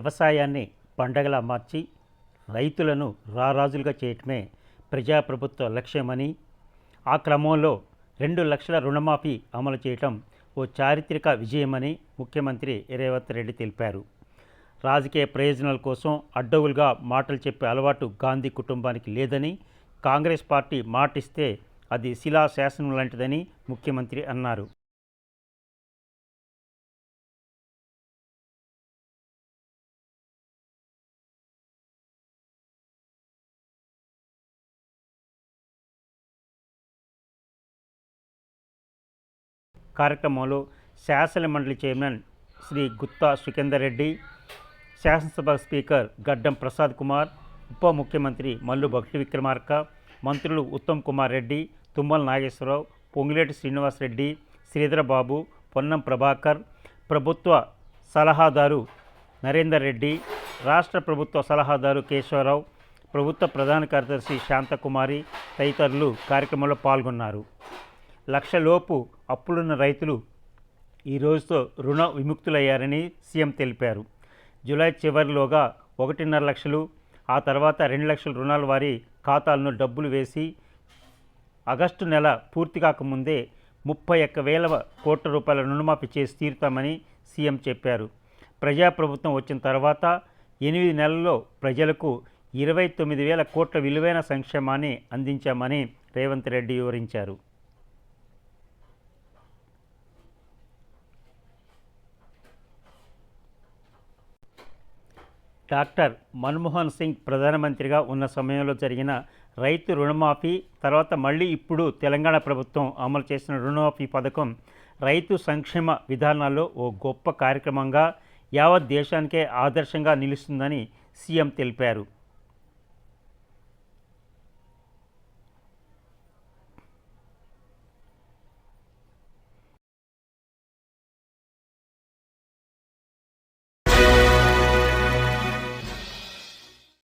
వ్యవసాయాన్ని పండగలా మార్చి రైతులను రారాజులుగా చేయటమే ప్రజాప్రభుత్వ లక్ష్యమని ఆ క్రమంలో రెండు లక్షల రుణమాఫీ అమలు చేయటం ఓ చారిత్రక విజయమని ముఖ్యమంత్రి రేవంత్ రెడ్డి తెలిపారు. రాజకీయ ప్రయోజనాల కోసం అడ్డవులుగా మాటలు చెప్పే అలవాటు గాంధీ కుటుంబానికి లేదని కాంగ్రెస్ పార్టీ మాటిస్తే అది శిలా శాసనం లాంటిదని ముఖ్యమంత్రి అన్నారు. కార్యక్రమంలో శాసన మండలి చైర్మన్ శ్రీ గుత్తా సుఖేందర్ రెడ్డి శాసనసభ స్పీకర్ గడ్డం ప్రసాద్ కుమార్ ఉప ముఖ్యమంత్రి మల్లు భక్తి విక్రమార్క మంత్రులు ఉత్తమ్ కుమార్ రెడ్డి తుమ్మల నాగేశ్వరరావు పొంగిలేటి శ్రీనివాస్ రెడ్డి శ్రీధరబాబు పొన్నం ప్రభాకర్ ప్రభుత్వ సలహాదారు నరేందర్ రెడ్డి రాష్ట్ర ప్రభుత్వ సలహాదారు కేశవరావు ప్రభుత్వ ప్రధాన కార్యదర్శి శాంతకుమారి తదితరులు కార్యక్రమంలో పాల్గొన్నారు. లక్షలోపు అప్పులున్న రైతులు ఈ రోజుతో రుణ విముక్తులయ్యారని సీఎం తెలిపారు. జూలై చివరిలోగా ఒకటిన్నర లక్షలు ఆ తర్వాత రెండు లక్షల రుణాల వారి ఖాతాలను డబ్బులు వేసి ఆగస్టు నెల పూర్తి కాకముందే ముప్పై ఒక్క వేల కోట్ల రూపాయల రుణమాఫీ చేసి తీరుతామని సీఎం చెప్పారు. ప్రజాప్రభుత్వం వచ్చిన తర్వాత ఎనిమిది నెలల్లో ప్రజలకు ఇరవై తొమ్మిది వేల కోట్ల విలువైన సంక్షేమాన్ని అందించామని రేవంత్ రెడ్డి వివరించారు. డాక్టర్ మన్మోహన్ సింగ్ ప్రధానమంత్రిగా ఉన్న సమయంలో జరిగిన రైతు రుణమాఫీ తర్వాత మళ్ళీ ఇప్పుడు తెలంగాణ ప్రభుత్వం అమలు చేసిన రుణమాఫీ పథకం రైతు సంక్షేమ విధానాల్లో ఓ గొప్ప కార్యక్రమంగా యావత్ దేశానికే ఆదర్శంగా నిలుస్తుందని సీఎం తెలిపారు.